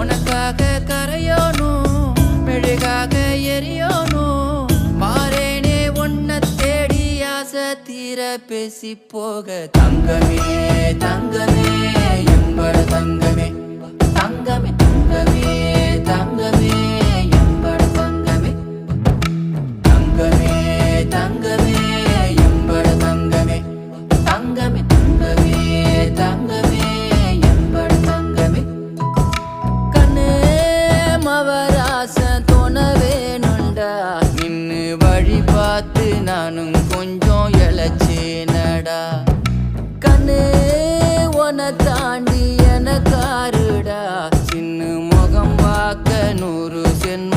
உனக்காக கரையோனும் மெழுகாக எரியோனும். மாறேனே உன்னை தேடி ஆசை தீர பேசி போக. தங்கமே தங்கமே தங்கமே வழி பார்த்து நானும் கொஞ்சம் இழைச்சேனடா. கண்ணு உன தாண்டி எனக்காருடா சின்ன முகம் பார்க்க நூறு சென்னு